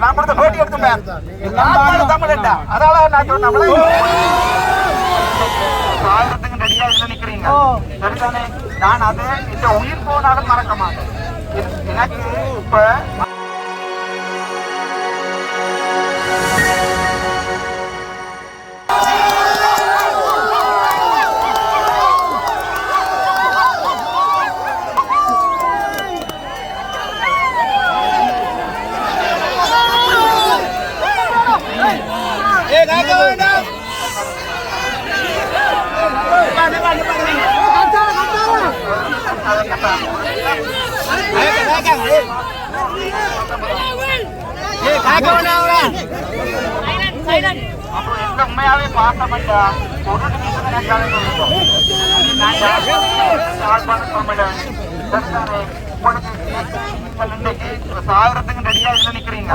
நான் கொடுத்த பேட்டி எடுத்துப்பேன். யாழ்ப்பாண தமிழன்டா. அதனால நான் சாகரத்துக்கு ரெடியா இதுல நிக்கிறீங்க. நான் அது இந்த உயிர் போனாலும் மறக்க மாட்டேன். எனக்கு இப்ப அப்போ எந்த உண்மையாவே ஒரு நிமிஷம் நான் ரெடியா நினைக்கிறீங்க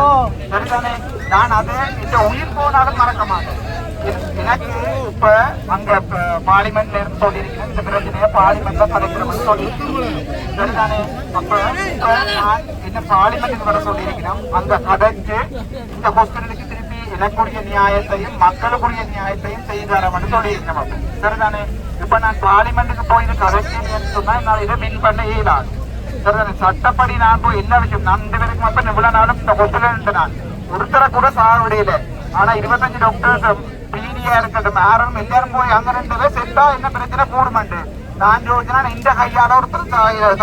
சரிதானே? நான் அது இந்த உயிர் போனாலும் மறக்க மாட்டேன். இப்ப அங்க ப- பார்லிமெண்ட்ல இருந்து சொல்லியிருக்கேன் இந்த பிரச்சனையை பார்லிமெண்ட்ல கலைக்கிறோம்னு சொல்லியிருக்கேன் சரிதானே அப்ப நான் என்ன பார்லிமெண்ட்டுக்கு வர சொல்லியிருக்கிறோம் அந்த கதைக்கு இந்த கொஸ்டினுக்கு திருப்பி எனக்குரிய நியாயத்தையும் மக்களுக்குரிய நியாயத்தையும் செய்து தரணும்னு சொல்லியிருக்கேன் சரிதானே இப்ப நான் பார்லிமெண்ட்டுக்கு போய் இது கதைச்சேன்னு சொன்னா நான் இதை மின் பண்ண இயலாது சரிதானே சட்டப்படி நான் போய் என்ன விஷயம் நான் இந்த பேருக்கு மட்டும் இவ்வளவு நாளும் இந்த கொஸ்டின் நான் ஒருத்தரை கூட சாக விடையில ஆனா இருபத்தஞ்சு டாக்டர்ஸ் பிடியா இருக்கட்டும். யாரும் எல்லாரும் போய் அங்க ரெண்டு பேர் செத்தா என்ன பிரச்சனை? கூடுமாண்டு. நான் யோசிச்சா இந்த கையால ஒருத்தர்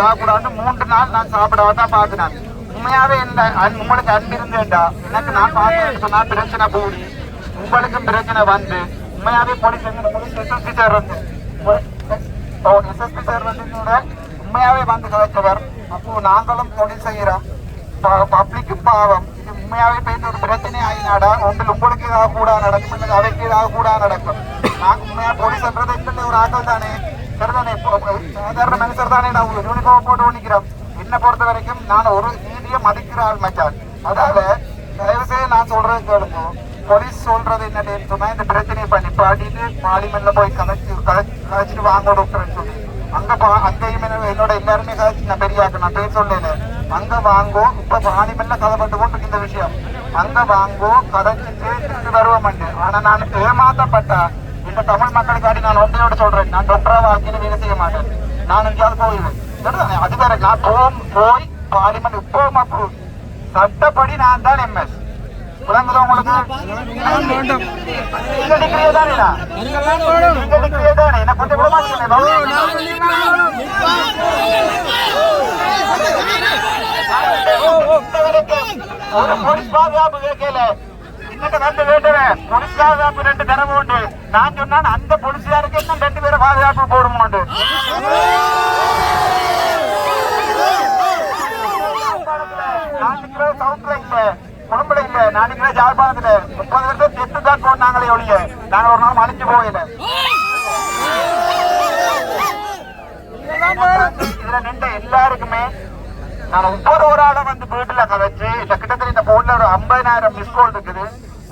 சாப்பிடாது. மூன்று நாள் நான் சாப்பிடாதான் பார்க்கிறேன் உண்மையாவே என்ன உங்களுக்கு அன்பு இருந்தேன்டா எனக்கு நான் பார்த்தேன் சொன்னா பிரச்சனை கூடி உங்களுக்கும் பிரச்சனை வந்து. உண்மையாவே போலீஸ் எஸ்எஸ்பி சார் வந்து. எஸ்எஸ்பி சார் வந்து கூட உண்மையாவே வந்து கலைச்சவர் அப்போ நாங்களும் தொழில் செய்யறோம். பப்ளிக்கும் பாவம். உண்மையாவே பேருந்து ஒரு பிரச்சனை ஆயினாடா உங்கள் உங்களுக்கு ஏதாவது கூட நடக்கும் இல்லை அவைக்கு ஏதாவது கூட நடக்கும். நாங்க உண்மையா போலீஸ்ன்றது இந்த ஒரு ஆக்கள் தானே. சரிதானே? சாதாரண மனுஷர் தானே நான் யூனிஃபார்ம் போட்டு நிக்கிறோம் என்னை பொறுத்த வரைக்கும் நான் ஒரு நீதியை மதிக்கிற ஆள் மச்சான். அதாவது தயவுசெய்து நான் சொல்றது கேளுங்க. போலீஸ் சொல்றது என்னன்னு சொன்னா இந்த பிரச்சனையை பண்ணி பாடிட்டு பார்லிமெண்ட்ல போய் கதைச்சு கதை- கதைச்சிட்டு வாங்க டாக்டர்னு சொல்லி. அங்க அங்கேயும் என்னோட எல்லாருமே கதைச்சு நான் பெரியாக்கு நான் பேர் சொல்லல. அங்க வாங்கோ இப்ப ஆணிமெல்லாம் கதை பட்டு போட்டு இந்த விஷயம். அங்க வாங்கோ கதைச்சிட்டு திருப்பி வருவோம் ஆனா நான் ஏமாத்தப்பட்ட. இந்த தமிழ் மக்களுக்காடி நான் ஒன்றையோட சொல்றேன். நான் டொக்டரா வாழ்க்கையில வேலை செய்ய மாட்டேன். நான் எங்கேயாவது போயிடுவேன். அது வேற நான் போம் போய் பார்லிமெண்ட் இப்போ சட்டப்படி நான் தான் எம்எஸ் விளங்குதா உங்களுக்கு? டிகிரியே தானேடா டிகிரியே தானே என்ன கொஞ்சம் போலீஸ் பாதுகாப்பு கேட்கல இன்னைக்கு வந்து வேண்டுவேன் போலீஸ் பாதுகாப்பு ரெண்டு தினமும் உண்டு நான் சொன்னான் அந்த போலீஸாருக்கு இன்னும் ரெண்டு பேரும் பாதுகாப்பு போடுமோண்டு உண்டு நிக்கிற சவுண்ட்ல இல்ல குடும்பல இல்ல நான் நிக்கிற ஜாழ்ப்பாணத்துல முப்பது வருஷம் செத்து தான் போனாங்களே ஒழிய நாங்க ஒரு நாள் அழிஞ்சு போகல இதுல நின்ற எல்லாருக்குமே நான் ஒவ்வொரு ஒரு ஆளை வந்து வீட்டில் கதைச்சு இந்த கிட்டத்தட்ட இந்த போன்ல ஒரு ஐம்பதாயிரம் மிஸ் கால் இருக்குது.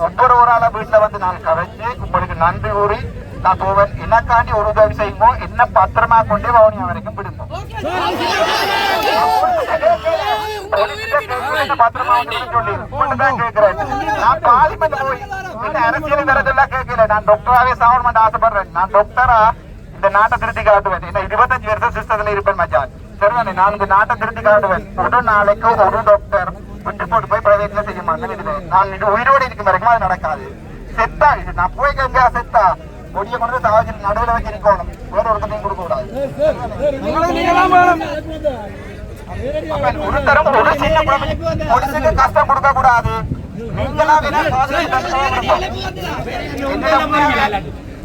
ஒவ்வொரு ஒரு ஆளை வீட்டில் வந்து நான் கதைச்சு உங்களுக்கு நன்றி கூறி நான் போவேன். எனக்காண்டி ஒரு உதவி செய்யுமோ என்ன பத்திரமா கொண்டு வவுனியா வரைக்கும் பிடிப்போம் பத்திரமா வந்து சொல்லி மட்டும்தான் கேட்கிறேன் நான் பார்லிமெண்ட் போய் இந்த அரசியல் தரதெல்லாம் கேட்கல. நான் டாக்டராவே சாகணும்னு ஆசைப்படுறேன். நான் டாக்டரா இந்த நாட்டை திருத்தி காட்டுவேன். என்ன இருபத்தஞ்சு வருஷம் சிஸ்டத்துல இருப்பேன் மச்சான். சரிதானே நான் இந்த நாட்டை திருத்தி காட்டுவேன். ஒரு நாளைக்கு ஒரு டாக்டர் விட்டு போட்டு போய் பிரைவேட்ல செய்ய மாட்டேன். நான் உயிரோடு இருக்கும் வரைக்கும் அது நடக்காது. செத்தா இது. நான் போய் எங்கேயா செத்தா? கொடிய கொண்டு சாவச்சு நடுவில் வச்சு நிக்கணும் வேற ஒருத்தரையும் கொடுக்க கூடாது ஒரு தரம் ஒரு சின்ன குழந்தை பொலிசுக்கு கஷ்டம் கொடுக்க கூடாது நீங்களா வேணா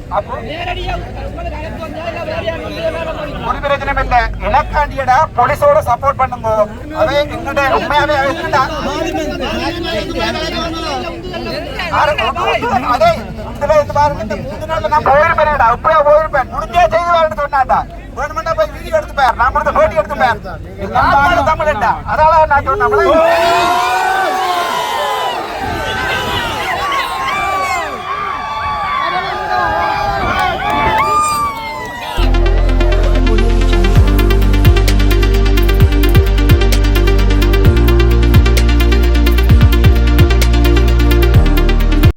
பாதுகாப்பு ஒரு பிரச்சனையும் இல்ல எனக்காண்டியடா போலீஸோட சப்போர்ட் பண்ணுங்க அதே எங்கிட்ட உண்மையாவே அதே இதுல பாருங்க மூணு நாள்ல நான் போயிருப்பேன்டா. போயிருப்பேன். முடிஞ்சே செய்து வேணுமெண்டா போய் வீடியோ எடுத்து பாரு நான் கொடுத்த எடுத்து நான் சொன்னேன்